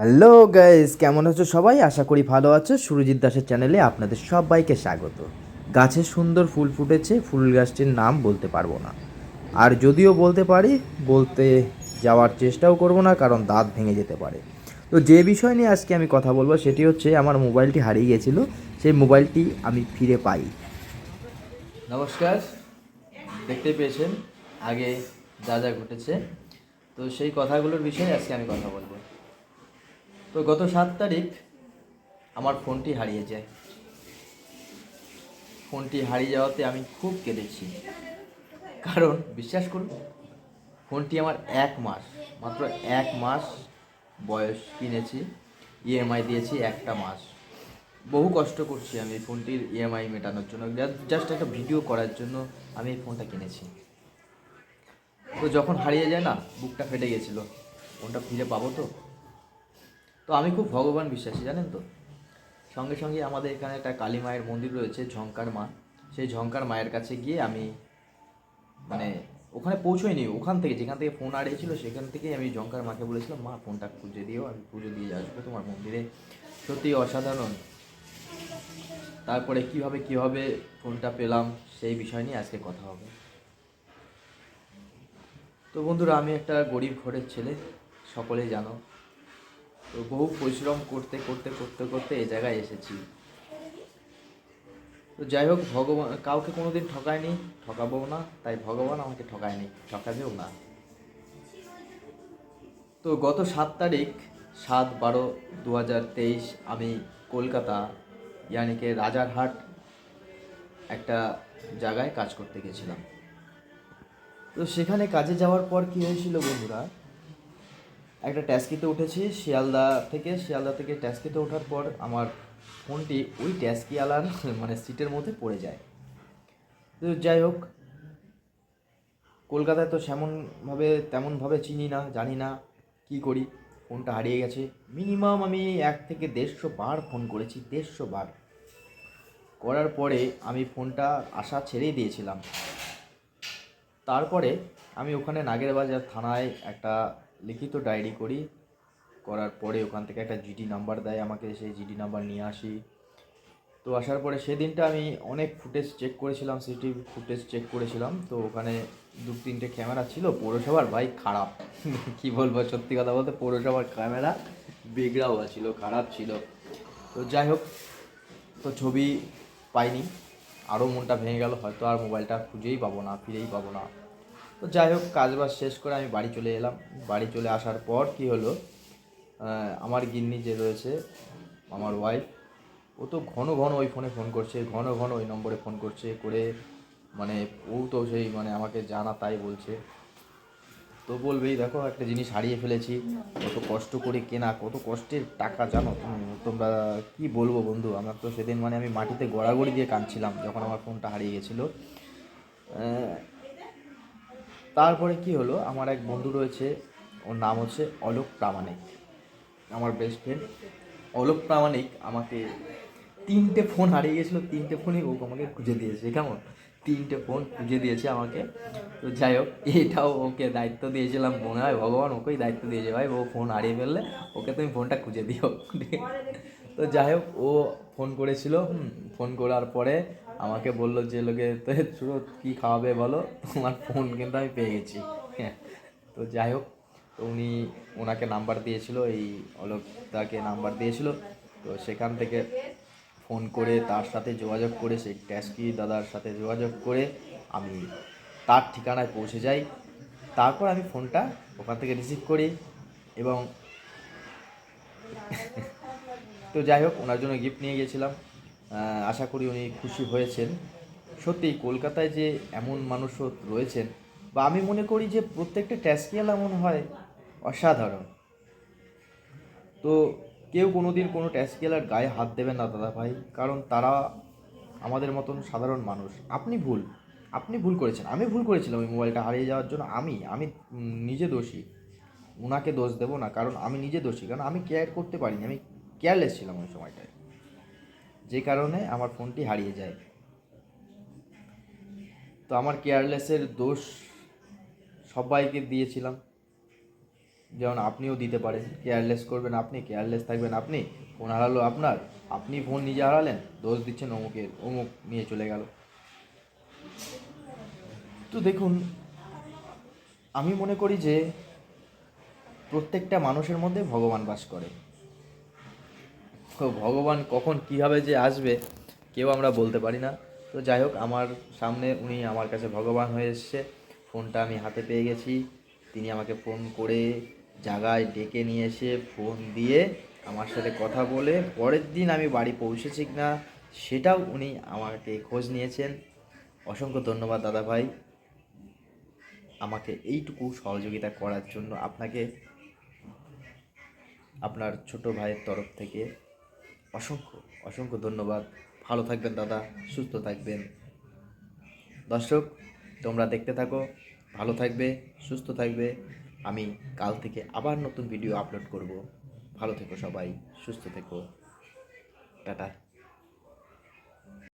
Hello guys কেমন আছো সবাই? আশা করি ভালো আছো। সুরজিৎ দাসের চ্যানেলে আপনাদের সবাইকে স্বাগত। গাছে সুন্দর ফুল ফুটেছে। ফুল গাছটির নাম বলতে পারব না। আর যদিও বলতে পারি, বলতে যাওয়ার চেষ্টাও করব না, কারণ দাঁত ভেঙে যেতে পারে। তো যে বিষয় নিয়ে আজকে আমি কথা বলব, সেটি হচ্ছে আমার মোবাইলটি হারিয়ে গেছিল। সেই মোবাইলটি আমি ফিরে পাই। নমস্কার। দেখতে পেয়েছেন, আগে যা যা ঘটেছে। তো সেই কথাগুলোর বিষয়ে আজকে আমি কথা বলব। তো গত সাত তারিখ আমার ফোনটি হারিয়ে যায় ফোনটি হারিয়ে যাওয়াতে আমি খুব কেঁদেছি। কারণ, বিশ্বাস করুন, ফোনটি আমার এক মাস, মাত্র এক মাস বয়স কিনেছি ইএমআই দিয়েছি একটা মাস। বহু কষ্ট করছি আমি ফোনটির ইএমআই মেটানোর জন্য জাস্ট একটা ভিডিও করার জন্য আমি এই ফোনটা কিনেছি। তো যখন হারিয়ে যায় না, বুকটা ফেটে গেছিল। ফোনটা ফিরে পাবো তো? তো আমি খুব ভগবান বিশ্বাসী, জানেন তো? সঙ্গে সঙ্গে আমাদের এখানে একটা কালী মায়ের মন্দির রয়েছে ঝঙ্কার মা। সেই ঝঙ্কার মায়ের কাছে গিয়ে আমি মানে ওখানে পৌঁছোইনি, ওখান থেকে, যেখান থেকে ফোন হারিয়েছিল সেখান থেকেই আমি ঝঙ্কার মাকে বলেছিলাম, মা, ফোনটা খুঁজে দিও, আমি পুজো দিয়ে আসব তোমার মন্দিরে। সত্যি অসাধারণ। তারপরে কীভাবে কীভাবে ফোনটা পেলাম, সেই বিষয় নিয়ে আজকে কথা হবে। তো বন্ধুরা, আমি একটা গরিব ঘরের ছেলে, সকলেই জানো। তো বহু পরিশ্রম করতে করতে করতে করতে এই জায়গায় এসেছি। তো যাই হোক, ভগবান, কাউকে কোনোদিন ঠকায়নি ঠকাবো না, তাই ভগবান আমাকে ঠকায়নি, ঠকাবেও না। তো গত সাত তারিখ, সাত বারো দু আমি কলকাতা ইয়ানিকে রাজারহাট একটা জায়গায় কাজ করতে গেছিলাম। তো সেখানে কাজে যাওয়ার পর কী হয়েছিল বন্ধুরা? একটা ট্যাক্সিতে উঠেছি, শিয়ালদা থেকে শিয়ালদা থেকে ট্যাক্সিতে ওঠার পর আমার ফোনটি ওই ট্যাক্সিওয়ালার মানে সিটের মধ্যে পড়ে যায়। তো যাই হোক, কলকাতায় তো সেমনভাবে, তেমনভাবে চিনি না, জানি না কি করি। ফোনটা হারিয়ে গেছে। মিনিমাম আমি এক থেকে দেড়শো বার ফোন করেছি, দেড়শো বার। করার পরে আমি ফোনটা আশা ছেড়েই দিয়েছিলাম। তারপরে আমি ওখানে নাগেরবাজার থানায় একটা লিখিত ডায়েরি করি। করার পরে ওখান থেকে একটা জিডি নাম্বার দেয় আমাকে, সেই জিডি নাম্বার নিয়ে আসি। তো আসার পরে সেদিনটা আমি অনেক ফুটেজ চেক করেছিলাম সিসিটিভি ফুটেজ চেক করেছিলাম। তো ওখানে দু তিনটে ক্যামেরা ছিল, পৌরসভার ভাই খারাপ। কি বলব, সত্যি কথা বলতে পৌরসভার ক্যামেরা বিগড়াও ছিল, খারাপ ছিল। তো যাই হোক, তো ছবি পাইনি। আরও মনটা ভেঙে গেল, হয়তো আর মোবাইলটা খুঁজেই পাবো না, ফিরেই পাবো না। তো যাই হোক, কাজ বাজ শেষ করে আমি বাড়ি চলে এলাম। বাড়ি চলে আসার পর কি হলো? আমার গিন্নি যে রয়েছে, আমার ওয়াইফ ও তো ঘন ঘন ওই ফোনে ফোন করছে, ঘন ঘন ওই নম্বরে ফোন করছে করে মানে ও তো সেই মানে আমাকে জানা তাই বলছে। তো বলবেই দেখো, একটা জিনিস হারিয়ে ফেলেছি। কত কষ্ট করে কেনা, কত কষ্টের টাকা জানো তোমরা কি বলব বন্ধু? আমার তো সেদিন মানে আমি মাটিতে গড়াগড়ি দিয়ে কাঁদছিলাম যখন আমার ফোনটা হারিয়ে গেছিল। তারপরে কি হলো? আমার এক বন্ধু রয়েছে, ওর নাম হচ্ছে অলোক প্রামাণিক। আমার বেস্ট ফ্রেন্ড অলোক প্রামাণিক আমাকে তিনটে ফোন হারিয়ে গেছিল, তিনটে ফোনই ও আমাকে খুঁজে দিয়েছে, কেমন? তিনটে ফোন খুঁজে দিয়েছে আমাকে। তো যাই হোক, এটাও ওকে দায়িত্ব দিয়েছিলাম, মনে হয় ভগবান ওকেই দায়িত্ব দিয়েছে। ভাই, ও ফোন হারিয়ে ফেললে ওকে তুমি ফোনটা খুঁজে দিও। তো যাই হোক, ও ফোন করেছিল ফোন করার পরে আমাকে বলল যে, লোকে, তো, সুরত, কী খাওয়াবে বলো? তোমার ফোন কিন্তু আমি পেয়ে গেছি। তো যাই হোক, তো উনি ওনাকে নাম্বার দিয়েছিল, এই অলোকদাকে নাম্বার দিয়েছিল। তো সেখান থেকে ফোন করে তার সাথে যোগাযোগ করে, সেই ট্যাক্সি দাদার সাথে যোগাযোগ করে আমি তার ঠিকানায় পৌঁছে যাই। তারপর আমি ফোনটা ওখান থেকে রিসিভ করি এবং তো যাই হোক, ওনার জন্য গিফট নিয়ে গেছিলাম। আশা করি উনি খুশি হয়েছেন। সত্যি কলকাতায় যে এমন মানুষও রয়েছেন, বা আমি মনে করি যে প্রত্যেকটা ট্যাক্সিওয়ালা মনে হয় অসাধারণ। তো কেউ কোনো দিন কোনো ট্যাক্সিওয়ালার গায়ে হাত দেবেন না দাদা ভাই, কারণ তারা আমাদের মতন সাধারণ মানুষ। আপনি ভুল আপনি ভুল করেছেন। আমি ভুল করেছিলাম ওই মোবাইলটা হারিয়ে যাওয়ার জন্য। আমি আমি নিজে দোষী। ওনাকে দোষ দেবো না, কারণ আমি নিজে দোষী, কারণ আমি কেয়ার করতে পারিনি। আমি কেয়ারলেস ছিলাম ওই সময়টায়। যে কারণে আমার ফোনটি হারিয়ে যায়। তো আমার কেয়ারলেসের দোষ সবাইকে দিয়েছিলাম। যেমন আপনিও দিতে পারেন কেয়ারলেস করবেন আপনি কেয়ারলেস থাকবেন আপনি, ফোন হারালো আপনার, আপনি ফোন নিজে হারালেন, দোষ দিচ্ছেন অমুকের, অমুক নিয়ে চলে গেল। তো দেখুন, আমি মনে করি যে প্রত্যেকটা মানুষের মধ্যে ভগবান বাস করে। ভগবান কখন কীভাবে যে আসবে, কেউ আমরা বলতে পারি না। তো যাই হোক, আমার সামনে উনি আমার কাছে ভগবান হয়ে এসছে। ফোনটা আমি হাতে পেয়ে গেছি। তিনি আমাকে ফোন করে জায়গায় ডেকে নিয়ে এসে ফোন দিয়ে আমার সাথে কথা বলে পরের দিন আমি বাড়ি পৌঁছেছি না সেটাও উনি আমাকে খোঁজ নিয়েছেন। অসংখ্য ধন্যবাদ দাদা ভাই। আমাকে এইটুকু সহযোগিতা করার জন্য আপনাকে, আপনার ছোট ভাইয়ের তরফ থেকে অসংখ্য অসংখ্য ধন্যবাদ। ভালো থাকবেন দাদা, সুস্থ থাকবেন। দর্শক, তোমরা দেখতে থাকো, ভালো থাকবে, সুস্থ থাকবে। আমি কাল থেকে আবার নতুন ভিডিও আপলোড করব। ভালো থেকো সবাই, সুস্থ থেকো। টাটা।